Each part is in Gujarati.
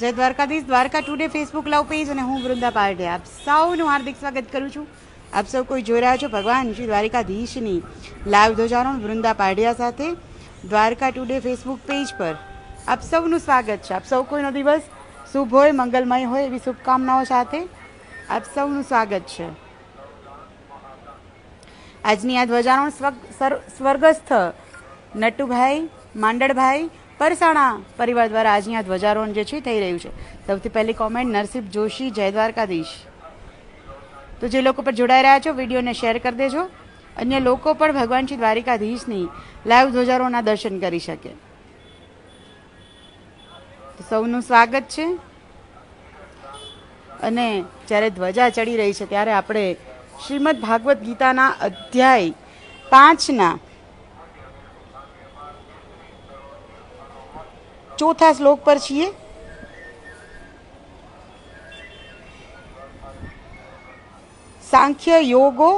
જય દ્વારકાધીશ. દ્વારકા ટુડે ફેસબુક લાવ પેજ અને હું વૃંદા પાર્ટે આપ સૌનું હાર્દિક સ્વાગત કરું છું. આપ સૌ કોઈ જોઈ રહ્યા છો ભગવાન શ્રી દ્વારિકાધીશની લાઈવ ધ્વજારોહણ વૃંદા પાઢિયા સાથે દ્વારકા ટુડે ફેસબુક પેજ પર. આપ સૌનું સ્વાગત છે. આપ સૌ કોઈનો દિવસ શુભ હોય, મંગલમય હોય એવી શુભકામનાઓ સાથે આપ સૌનું સ્વાગત છે. આજની આ ધ્વજારોહણ સ્વર્ગસ્થ નટુભાઈ, માંડળભાઈ પરસાણા પરિવાર દ્વારા આજની આ ધ્વજારોહણ જે છે થઈ રહ્યું છે. સૌથી પહેલી કોમેન્ટ નરસિંહ જોશી, જય દ્વારકાધીશ. તો જે લોકો પર જોડાઈ રહ્યા છો, વિડીયોને શેર કરી દેજો. અન્ય લોકો પણ ભગવાન શ્રી દ્વારિકાધીશની લાઈવ ધ્વજારોહણના દર્શન કરી શકે. સૌનું સ્વાગત છે. અને જ્યારે ધ્વજા ચડી રહી છે, ત્યારે આપણે શ્રીમદ ભાગવત ગીતાના અધ્યાય પાંચના ચોથા શ્લોક પર છીએ. સાંખ્ય યોગો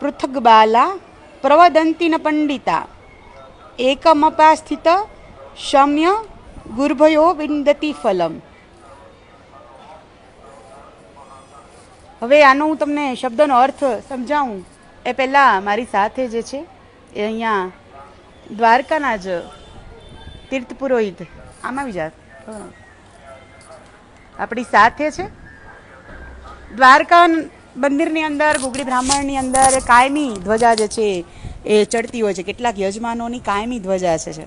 પૃથગ બાલા પ્રવદંતિન પંડિતા એકમપાસ્થિત શમ્ય ગુર્ભયો વિંદતી ફલમ. હવે આનો હું તમને શબ્દનો અર્થ સમજાવું. એ પહેલાં મારી સાથે જે છે એ અહીંયા દ્વારકાના જ તીર્થ પુરોહિત આમ આવી જાત. આપણી સાથે છે. દ્વારકા મંદિરની અંદર, ગુગળી બ્રાહ્મણની અંદર કાયમી ધ્વજા જે છે એ ચડતી હોય છે. કેટલાક યજમાનોની કાયમી ધ્વજા છે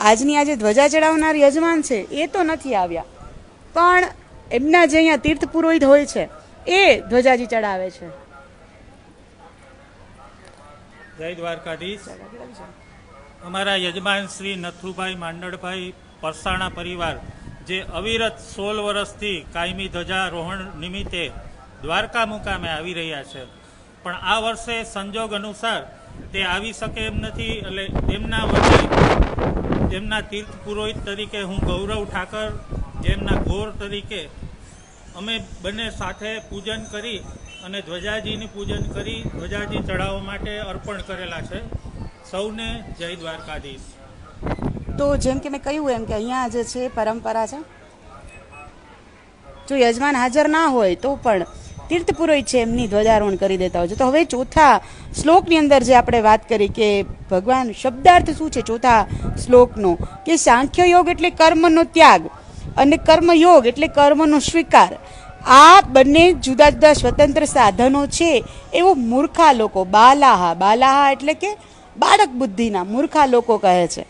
આજની આજે ધ્વજા ચડાવનાર યજમાન છે, એ તો નથી આવ્યા. પણ એમના જે અહીંયા તીર્થ પુરોહિત હોય છે, એ ધ્વજાજી ચડાવે છે. જય દ્વારકાધીશ. અમારા યજમાન શ્રી નથુભાઈ માંડળભાઈ પરસાણા પરિવાર જે અવિરત સોળ વર્ષથી કાયમી ધ્વજારોહણ નિમિત્તે દ્વારકા મુકામે આવી રહ્યા છે. પણ આ વર્ષે સંજોગ અનુસાર તે આવી શકે એમ નથી, એટલે તેમના વચ્ચે તેમના તીર્થ પુરોહિત તરીકે હું ગૌરવ ઠાકર જેમના ગોર તરીકે અમે બંને સાથે પૂજન કરી અને ધ્વજાજીની પૂજન કરી, ધ્વજાજી ચઢાવવા માટે અર્પણ કરેલા છે. સૌને જય દ્વારકાધીશ. તો જેમ કે મેં કહ્યું એમ કે અહીંયા જે છે પરંપરા છે. જો યજમાન હાજર ના હોય તો પણ તીર્થ પુરોહિત છે એમની ધ્વજારોહણ કરી દેતા હોય છે. તો હવે ચોથા શ્લોકની અંદર જે આપણે વાત કરી કે ભગવાન શબ્દાર્થ શું છે ચોથા શ્લોકનો કે સાંખ્ય યોગ એટલે કર્મનો ત્યાગ અને કર્મયોગ એટલે કર્મનો સ્વીકાર. આ બંને જુદા જુદા સ્વતંત્ર સાધનો છે એવો મૂર્ખા લોકો. બાલાહા. બાલાહા એટલે કે બાળક બુદ્ધિના મૂર્ખા લોકો કહે છે.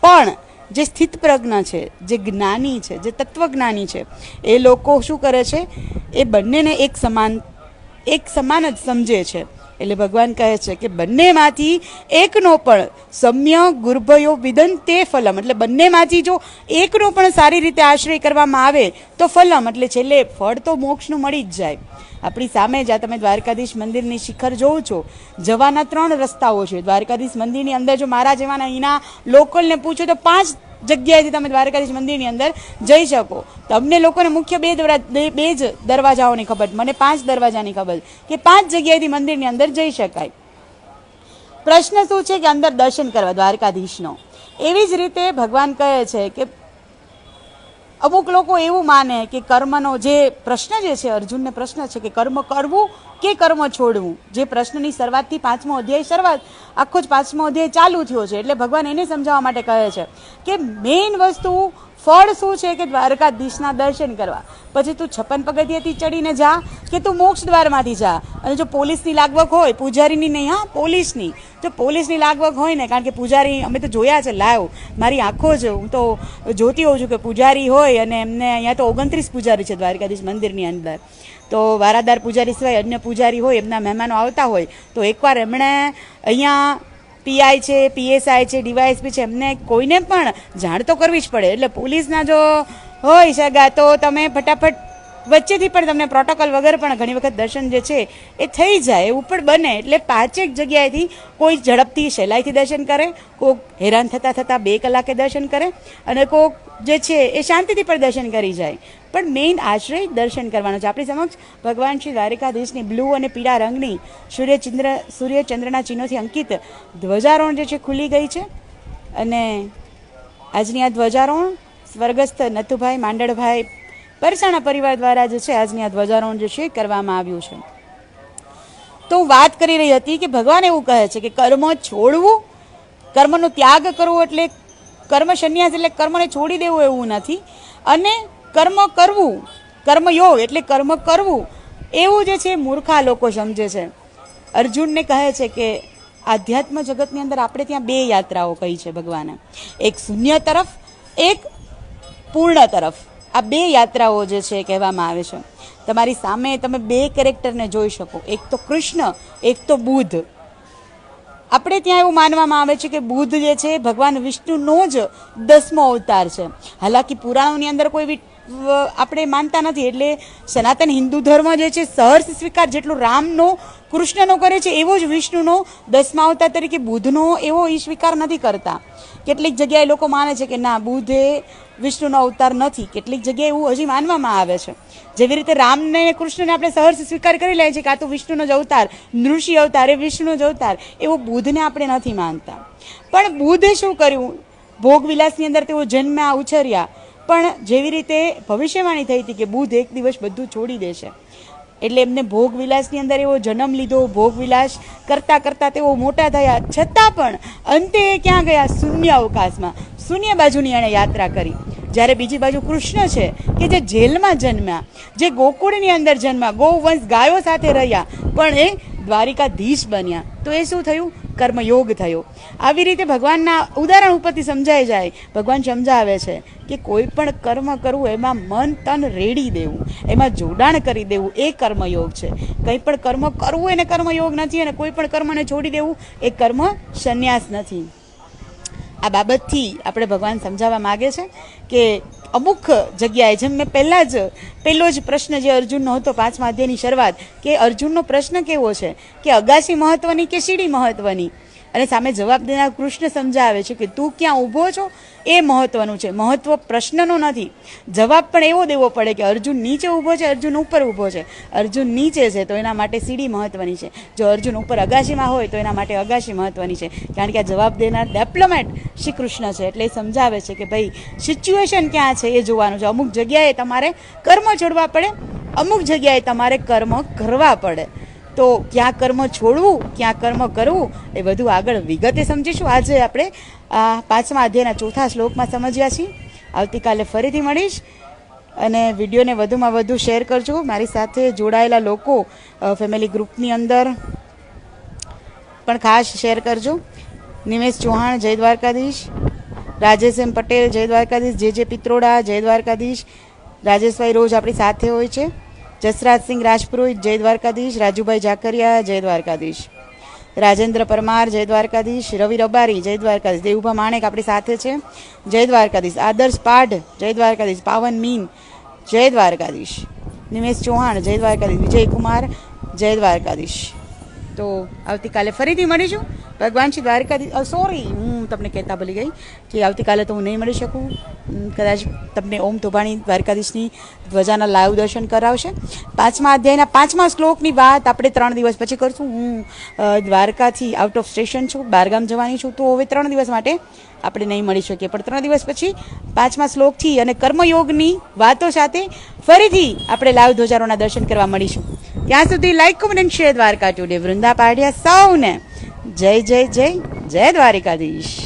પણ જે સ્થિત પ્રજ્ઞ છે, જે જ્ઞાની છે, જે તત્વજ્ઞાની છે, એ લોકો શું કરે છે? એ બંનેને એક સમાન એક સમાન જ સમજે છે. એટલે ભગવાન કહે છે કે બંનેમાંથી એકનો પણ સમ્ય, ગુર્ભયો, વિદન તે ફલમ. એટલે બંનેમાંથી જો એકનો પણ સારી રીતે આશ્રય કરવામાં આવે, તો ફલમ. એટલે છેલ્લે ફળ તો મોક્ષનું મળી જ જાય. આપણી સામે જ આ તમે દ્વારકાધીશ મંદિરની શિખર જોવો છો, જવાના ત્રણ રસ્તાઓ છે. દ્વારકાધીશ મંદિરની અંદર જો મારા જેવાના અહીંના લોકલને પૂછો તો પાંચ જગ્યાએથી તમે દ્વારકાધીશ મંદિરની અંદર જઈ શકો. તમને લોકોને મુખ્ય બે બે જ દરવાજાઓની ખબર, મને પાંચ દરવાજાની ખબર કે પાંચ જગ્યાએથી મંદિરની અંદર જઈ શકાય. પ્રશ્ન શું છે કે અંદર દર્શન કરવા, દ્વારકાધીશનો? એવી જ રીતે ભગવાન કહે છે કે અમુક લોકો એવું માને કે કર્મનો જે પ્રશ્ન જે છે, અર્જુનને પ્રશ્ન છે કે કર્મ કરવું કે કર્મ છોડવું? જે પ્રશ્નની શરૂઆતથી પાંચમો અધ્યાય શરૂઆત, આખો જ પાંચમો અધ્યાય ચાલુ થયો છે. એટલે ભગવાન એને સમજાવવા માટે કહે છે કે મેઇન વસ્તુ ફળ શું છે કે દ્વારકાધીશના દર્શન કરવા? પછી તું છપ્પન પગથિયાથી ચડીને જા કે તું મોક્ષ દ્વારમાંથી જા? અને જો પોલીસની લાગવગ હોય, પૂજારીની નહીં, હા, પોલીસની. જો પોલીસની લાગવગ હોય ને, કારણ કે પૂજારી અમે તો જોયા છે લાવ મારી આંખો જ, હું તો જોતી હોઉં છું કે પૂજારી હોય અને એમને અહીંયા તો ઓગણત્રીસ પૂજારી છે દ્વારકાધીશ મંદિરની અંદર. તો વારાદાર પૂજારી સિવાય અન્ય પૂજારી હોય, એમના મહેમાનો આવતા હોય, તો એકવાર એમણે અહીંયા પીઆઈ છે, પીએસઆઈ છે, ડીવાયએસપી છે, એમને કોઈને પણ જાણ તો કરવી જ પડે. એટલે પોલીસના જો હોય સગા, તો તમે ફટાફટ વચ્ચેથી પણ તમને પ્રોટોકોલ વગર પણ ઘણી વખત દર્શન જે છે, એ થઈ જાય, એવું પણ બને. એટલે પાંચેક જગ્યાએથી કોઈ ઝડપથી સહેલાઈથી દર્શન કરે કોઈક હેરાન થતાં થતાં બે કલાકે દર્શન કરે, અને કોઈક જે છે, એ શાંતિથી પણ દર્શન કરી જાય. પણ મેઇન આશ્રય દર્શન કરવાનો છે. આપણી સમક્ષ ભગવાન શ્રી દ્વારિકાધીશની બ્લુ અને પીળા રંગની સૂર્યચંદ્ર સૂર્યચંદ્રના ચિહ્નોથી અંકિત ધ્વજારોહણ જે છે ખુલી ગઈ છે. અને આજની આ ધ્વજારોહણ સ્વર્ગસ્થ નથુભાઈ માંડળભાઈ પરસાણા પરિવાર દ્વારા જે છે આજની આ ધ્વજારોહણ જે છે કરવામાં આવ્યું છે. તો હું વાત કરી રહી હતી કે ભગવાન એવું કહે છે કે કર્મ છોડવું, કર્મનો ત્યાગ કરવો એટલે કર્મ સંન્યાસ એટલે કર્મને છોડી દેવું એવું નથી. અને કર્મ કરવું, કર્મયોગ એટલે કર્મ કરવું, એવું જે છે મૂર્ખા લોકો સમજે છે. અર્જુનને કહે છે કે આધ્યાત્મ જગતની અંદર આપણે ત્યાં બે યાત્રાઓ કહી છે ભગવાને. એક શૂન્ય તરફ, એક પૂર્ણ તરફ. આ બે યાત્રાઓ જે છે કહેવામાં આવે છે. તમારી સામે તમે બે કેરેક્ટરને જોઈ શકો. એક તો કૃષ્ણ, એક તો બુદ્ધ આપણે ત્યાં એવું માનવામાં આવે છે કે બુદ્ધ જે છે ભગવાન વિષ્ણુનો જ દસમો અવતાર છે. હાલાકી પુરાણોની અંદર કોઈ આપણે માનતા નથી. એટલે સનાતન હિન્દુ ધર્મ જે છે, સહર્ષ સ્વીકાર જેટલો રામનો, કૃષ્ણનો કરે છે, એવો જ વિષ્ણુનો, દસમા અવતાર તરીકે બુદ્ધનો એવો એ સ્વીકાર નથી કરતા. કેટલીક જગ્યાએ લોકો માને છે કે ના બુધે વિષ્ણુનો અવતાર નથી. કેટલીક જગ્યાએ એવું હજી માનવામાં આવે છે. જેવી રીતે રામને કૃષ્ણને આપણે સહર્ષ સ્વીકાર કરી લઈએ છીએ કે આ તો વિષ્ણુનો જ અવતાર, નૃષિ અવતાર, એ વિષ્ણુનો જ અવતાર, એવો બુદ્ધને આપણે નથી માનતા. પણ બુધે શું કર્યું? ભોગવિલાસની અંદર તેઓ જન્મ્યા, ઉછર્યા. પણ જેવી રીતે ભવિષ્યવાણી થઈ હતી કે બુધ એક દિવસ બધું છોડી દેશે. એટલે એમને ભોગવિલાસની અંદર એવો જન્મ લીધો ભોગવિલાસ કરતાં કરતાં તેઓ મોટા થયા. છતાં પણ અંતે ક્યાં ગયા? શૂન્ય અવકાશમાં. શૂન્ય બાજુની એણે યાત્રા કરી. જ્યારે બીજી બાજુ કૃષ્ણ છે, કે જે જેલમાં જન્મ્યા, જે ગોકુળની અંદર જન્મ્યા, ગૌવંશ ગાયો સાથે રહ્યા, પણ એ દ્વારિકાધીશ બન્યા. તો એ શું થયું? કર્મયોગ થયો. આવી રીતે ભગવાનના ઉદાહરણ ઉપરથી સમજાઈ જાય, ભગવાન સમજાવે છે કે કોઈ પણ કર્મ કરવું એમાં મન તન રેડી દેવું, એમાં જોડાણ કરી દેવું એ કર્મયોગ છે. કંઈ પણ કર્મ કરવું એને કર્મયોગ નથી અને કોઈ પણ કર્મને છોડી દેવું એ કર્મ સંન્યાસ નથી. આ બાબતથી આપણે ભગવાન સમજાવવા માગે છે કે અમુક જગ્યાએ, જેમ મેં પહેલાં જ, પહેલો જ પ્રશ્ન જે અર્જુનનો હતો પાંચમા અધ્યાયની શરૂઆત, કે અર્જુનનો પ્રશ્ન કેવો છે? કે અગાસી મહત્વની કે સીડી મહત્વની? અને સામે જવાબ દેનાર કૃષ્ણ સમજાવે છે કે તું ક્યાં ઊભો છો એ મહત્વનું છે. મહત્વ પ્રશ્નનો નથી. જવાબ પણ એવો દેવો પડે કે અર્જુન નીચે ઊભો છે, અર્જુન ઉપર ઊભો છે. અર્જુન નીચે છે તો એના માટે સીડી મહત્વની છે. જો અર્જુન ઉપર અગાશીમાં હોય તો એના માટે અગાશી મહત્વની છે. કારણ કે આ જવાબ દેનાર ડેપ્લોમેટ શ્રી કૃષ્ણ છે એટલે એ સમજાવે છે કે ભાઈ સિચ્યુએશન ક્યાં છે એ જોવાનું છે. અમુક જગ્યાએ તમારે કર્મ છોડવા પડે, અમુક જગ્યાએ તમારે કર્મ કરવા પડે. તો ક્યાં કર્મ છોડવું, ક્યાં કર્મ કરવું, એ બધું આગળ વિગતે સમજીશું. આજે આપણે, આ, પાંચમા અધ્યાયના ચોથા શ્લોકમાં સમજ્યા છીએ. આવતીકાલે ફરીથી મળીશ. અને વિડીયોને વધુમાં વધુ શેર કરજો. મારી સાથે જોડાયેલા લોકો ફેમિલી ગ્રુપની અંદર પણ ખાસ શેર કરજો. નિમેશ ચૌહાણ, જય દ્વારકાધીશ. રાજેશ એમ પટેલ, જય દ્વારકાધીશ. જે જે પિત્રોડા, જય દ્વારકાધીશ. રાજેશભાઈ રોજ આપણી સાથે હોય છે. જસરાજસિંહ રાજપુરોહિત, જય દ્વારકાધીશ. રાજુભાઈ ઝાકરિયા જય દ્વારકાધીશ. રાજેન્દ્ર પરમાર, જય દ્વારકાધીશ. રવિ રબારી, જય દ્વારકાધીશ. દેવુભા માણેક આપણી સાથે છે. જય દ્વારકાધીશ. આદર્શ પાઢ જય દ્વારકાધીશ. પાવન મીન, જય દ્વારકાધીશ. નિમેશ ચૌહાણ, જય દ્વારકાધીશ. વિજયકુમાર, જય દ્વારકાધીશ. તો આવતીકાલે ફરીથી મળીશું. ભગવાન શ્રી દ્વારકાધી સોરી હું તમને કહેતા ભૂલી ગઈ કે આવતીકાલે તો હું નહીં મળી શકું. કદાચ તમને ઓમ તોભાણી દ્વારકાધીશની ધ્વજાના લાઈવ દર્શન કરાવશે. પાંચમા અધ્યાયના પાંચમા શ્લોકની વાત આપણે ત્રણ દિવસ પછી કરશું. હું દ્વારકાથી આઉટ ઓફ સ્ટેશન છું બહારગામ જવાની છું, તો હવે ત્રણ દિવસ માટે આપણે નહીં મળી શકીએ. પણ ત્રણ દિવસ પછી પાંચમા શ્લોકથી અને કર્મયોગની વાતો સાથે ફરીથી આપણે લાઈવ ધ્વજારોના દર્શન કરવા મળીશું. ત્યાં સુધી like comment share Dwarka today Vrunda પાડ્યા સૌને. જય જય જય જય દ્વારિકાધીશ.